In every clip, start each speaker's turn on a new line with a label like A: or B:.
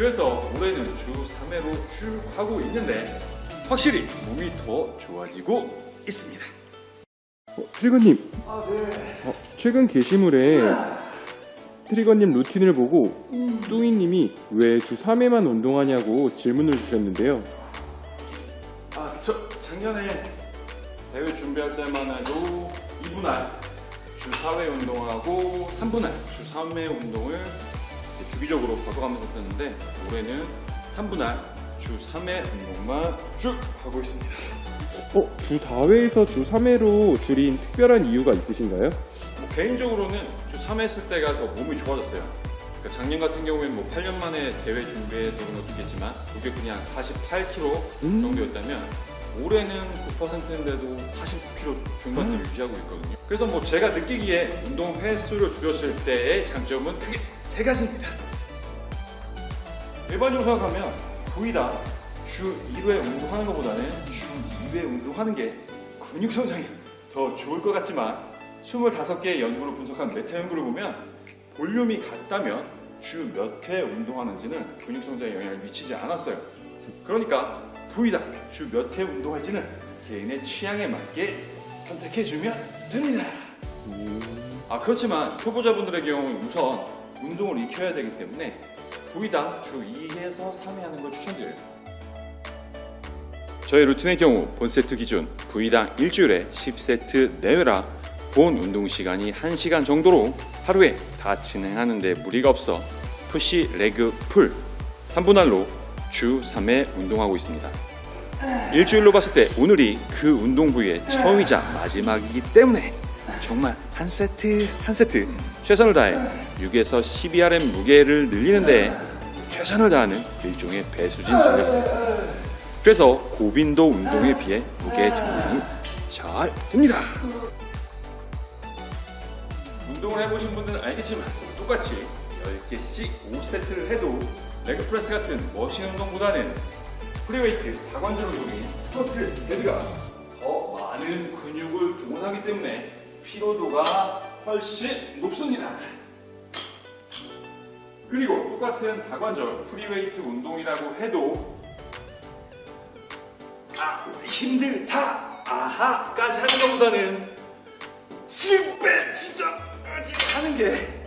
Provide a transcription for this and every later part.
A: 그래서 올해는 주 3회로 쭉 하고 있는데 확실히 몸이 더 좋아지고 있습니다.
B: 어, 트리거님. 아, 네. 최근 게시물에 트리거님 루틴을 보고 뚱이님이 왜 주 3회만 운동하냐고 질문을 주셨는데요.
A: 아, 저 작년에 대회 준비할 때만 해도 2분할 주 4회 운동하고 3분할 주 3회 운동을 주기적으로 바꿔가면서 했었는데 올해는 3분할 주 3회 운동만 쭉 하고 있습니다.
B: 어, 주 4회에서 주 3회로 줄인 특별한 이유가 있으신가요?
A: 뭐 개인적으로는 주 3회 했을 때가 더 몸이 좋아졌어요. 그러니까 작년 같은 경우에는 뭐 8년 만에 대회 준비해서 그런 것도 있겠지만 그게 그냥 48kg
B: 음.
A: 정도였다면 올해는 9%인데도 49kg 중반대
B: 음.
A: 유지하고 있거든요. 그래서 뭐 제가 느끼기에 운동 횟수를 줄였을 때의 장점은 크게 세 가지입니다. 일반적으로 생각하면 부위당 주 1회 운동하는 것보다는 주 2회 운동하는 게 근육 성장에 더 좋을 것 같지만 25개의 연구를 분석한 메타 연구를 보면 볼륨이 같다면 주 몇 회 운동하는지는 근육 성장에 영향을 미치지 않았어요. 그러니까 부위당 주 몇 회 운동할지는 개인의 취향에 맞게 선택해주면 됩니다. 아 그렇지만 초보자분들의 경우는 우선 운동을 익혀야 되기 때문에 부위당 주 2에서 3회 하는 걸 추천드려요. 저의 루틴의 경우 본 세트 기준 부위당 일주일에 10세트 내외라 본 운동 시간이 1시간 정도로 하루에 다 진행하는데 무리가 없어 푸시 레그 풀 3분할로 주 3회 운동하고 있습니다. 일주일로 봤을 때 오늘이 그 운동 부위의 처음이자 마지막이기 때문에 정말 한 세트 한 세트 최선을 다해 6에서 12rm 무게를 늘리는데 최선을 다하는 일종의 배수진 전략입니다. 그래서 고빈도 운동에 비해 무게 증량이 잘 됩니다. 운동을 해보신 분들은 알겠지만 똑같이 10개씩 5세트를 해도 레그프레스 같은 머신 운동보다는 프리웨이트, 다관절 운동인 스쿼트, 데드가 더 많은 근육을 동원하기 때문에 피로도가 훨씬 높습니다. 그리고 똑같은 다관절 프리웨이트 운동이라고 해도 아, 힘들다 아하까지 하는 것보다는 10배 지점까지 하는 게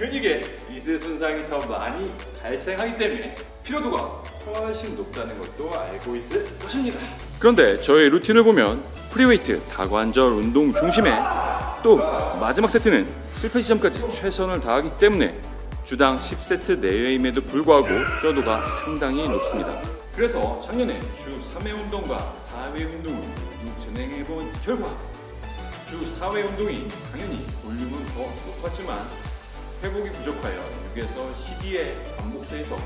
A: 근육에 미세 손상이 더 많이 발생하기 때문에 피로도가 훨씬 높다는 것도 알고 있을 것입니다. 그런데 저의 루틴을 보면 프리웨이트 다관절 운동 중심에 또 마지막 세트는 실패 지점까지 최선을 다하기 때문에 주당 10세트 내외임에도 불구하고 피로도가 상당히 높습니다. 그래서 작년에 주 3회 운동과 4회 운동을 진행해본 결과 주 4회 운동이 당연히 볼륨은 더 높았지만 회복이 부족하여 6에서 12회 반복해서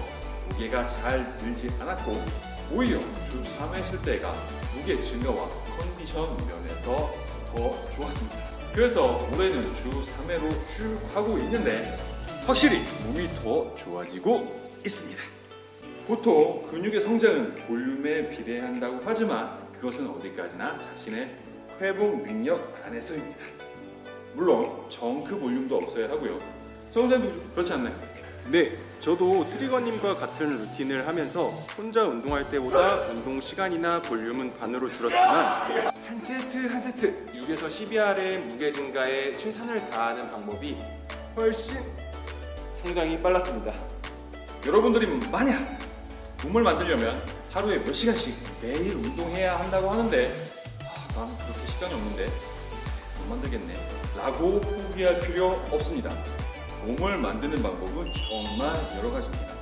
A: 무게가 잘 늘지 않았고 오히려 주 3회 했을 때가 무게 증가와 컨디션 면에서 더 좋았습니다. 그래서 올해는 주 3회로 쭉 하고 있는데 확실히 몸이 더 좋아지고 있습니다. 보통 근육의 성장은 볼륨에 비례한다고 하지만 그것은 어디까지나 자신의 회복 능력 안에서입니다. 물론 정크 볼륨도 없어야 하고요. 성원장도 그렇지 않나요?
B: 네, 저도 트리거님과 같은 루틴을 하면서 혼자 운동할 때보다 운동 시간이나 볼륨은 반으로 줄었지만 한 세트 한 세트 6에서 12r의 무게 증가에 최선을 다하는 방법이 훨씬 성장이 빨랐습니다.
A: 여러분들이 만약 몸을 만들려면 하루에 몇 시간씩 매일 운동해야 한다고 하는데 아, 나는 그렇게 시간이 없는데 못 만들겠네 라고 포기할 필요 없습니다. 몸을 만드는 방법은 정말 여러 가지입니다.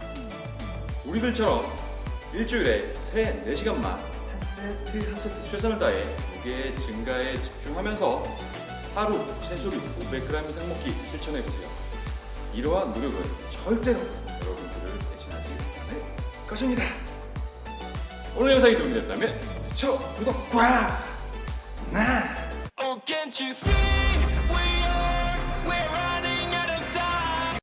A: 우리들처럼 일주일에 3, 4시간만 한 세트 한 세트 최선을 다해 무게 증가에 집중하면서 하루 채소를 500g 이상 먹기 실천해보세요. 이러한 노력은 절대로 여러분들을 대신하지 않을 것입니다. 오늘 영상이 도움이 됐다면 좋죠 구독과 나
C: Oh?